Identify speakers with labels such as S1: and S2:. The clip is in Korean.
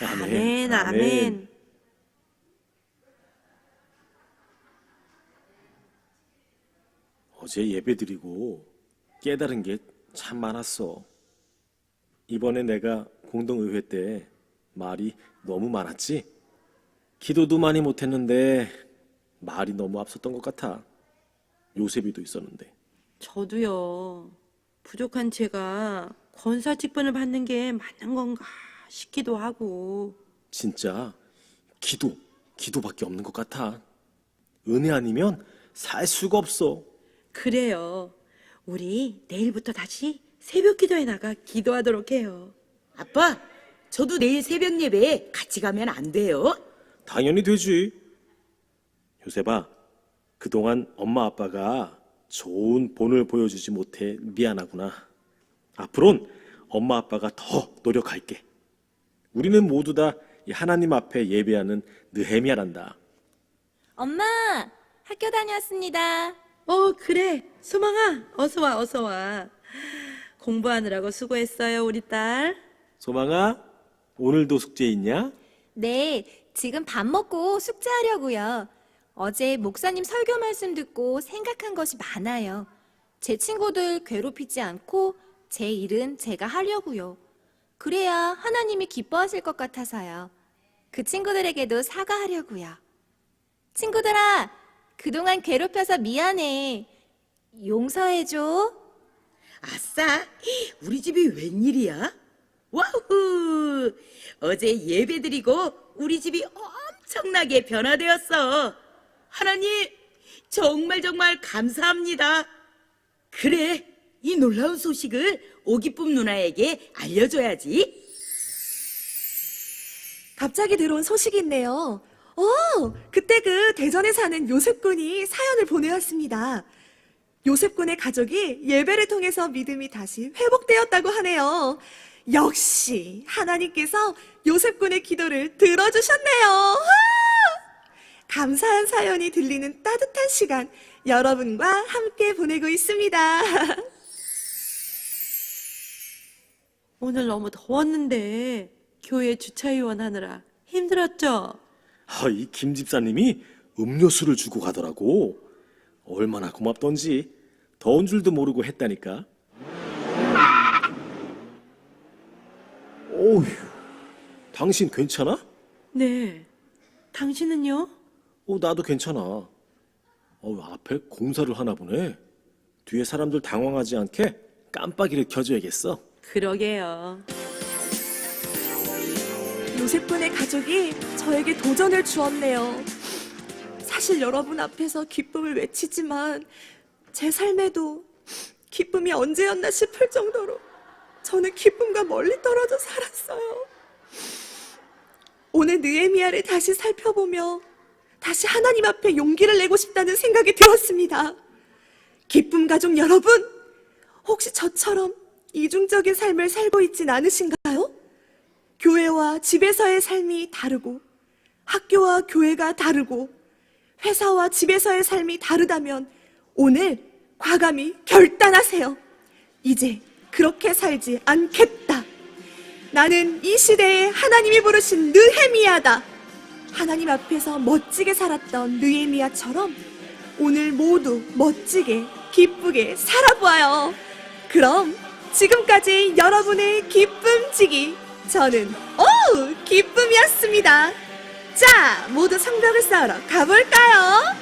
S1: 아멘, 아멘.
S2: 어제 예배 드리고 깨달은 게 참 많았어. 이번에 내가 공동의회 때 말이 너무 많았지? 기도도 많이 못했는데 말이 너무 앞섰던 것 같아. 요셉이도 있었는데.
S1: 저도요. 부족한 제가 권사 직분을 받는 게 맞는 건가 싶기도 하고.
S2: 진짜 기도, 기도밖에 없는 것 같아. 은혜 아니면 살 수가 없어.
S1: 그래요. 우리 내일부터 다시 새벽 기도에 나가 기도하도록 해요.
S3: 아빠, 저도 내일 새벽 예배에 같이 가면 안 돼요?
S2: 당연히 되지. 요셉아, 그동안 엄마 아빠가 좋은 본을 보여주지 못해 미안하구나. 앞으론 엄마 아빠가 더 노력할게. 우리는 모두 다이 하나님 앞에 예배하는 느헤미야란다.
S4: 엄마, 학교 다녀왔습니다.
S1: 어, 그래. 소망아, 어서 와, 어서 와. 공부하느라고 수고했어요, 우리 딸.
S2: 소망아, 오늘도 숙제 있냐?
S4: 네, 지금 밥 먹고 숙제하려고요. 어제 목사님 설교 말씀 듣고 생각한 것이 많아요. 제 친구들 괴롭히지 않고 제 일은 제가 하려고요. 그래야 하나님이 기뻐하실 것 같아서요. 그 친구들에게도 사과하려고요. 친구들아, 그동안 괴롭혀서 미안해. 용서해줘.
S3: 아싸, 우리 집이 웬일이야? 와우! 어제 예배 드리고 우리 집이 엄청나게 변화되었어. 하나님, 정말 정말 감사합니다. 그래, 이 놀라운 소식을 오기쁨 누나에게 알려줘야지.
S5: 갑자기 들어온 소식이 있네요. 어, 그때 그 대전에 사는 요셉군이 사연을 보내왔습니다. 요셉군의 가족이 예배를 통해서 믿음이 다시 회복되었다고 하네요. 역시 하나님께서 요셉군의 기도를 들어주셨네요. 와! 감사한 사연이 들리는 따뜻한 시간 여러분과 함께 보내고 있습니다.
S1: 오늘 너무 더웠는데 교회 주차위원 하느라 힘들었죠?
S2: 아, 이 김 집사님이 음료수를 주고 가더라고. 얼마나 고맙던지 더운 줄도 모르고 했다니까. 오휴, 당신 괜찮아?
S1: 네. 당신은요?
S2: 어, 나도 괜찮아. 어, 앞에 공사를 하나 보네. 뒤에 사람들 당황하지 않게 깜빡이를 켜줘야겠어.
S1: 그러게요.
S5: 요셉군의 가족이 저에게 도전을 주었네요. 사실 여러분 앞에서 기쁨을 외치지만 제 삶에도 기쁨이 언제였나 싶을 정도로 저는 기쁨과 멀리 떨어져 살았어요. 오늘 느에미아를 다시 살펴보며 다시 하나님 앞에 용기를 내고 싶다는 생각이 들었습니다. 기쁨 가족 여러분, 혹시 저처럼 이중적인 삶을 살고 있진 않으신가요? 교회와 집에서의 삶이 다르고 학교와 교회가 다르고 회사와 집에서의 삶이 다르다면 오늘 과감히 결단하세요. 이제 그렇게 살지 않겠다. 나는 이 시대에 하나님이 부르신 느헤미야다. 하나님 앞에서 멋지게 살았던 느헤미야처럼 오늘 모두 멋지게 기쁘게 살아보아요. 그럼 지금까지 여러분의 기쁨지기 저는 오 기쁨이었습니다. 자 모두 성벽을 쌓으러 가볼까요?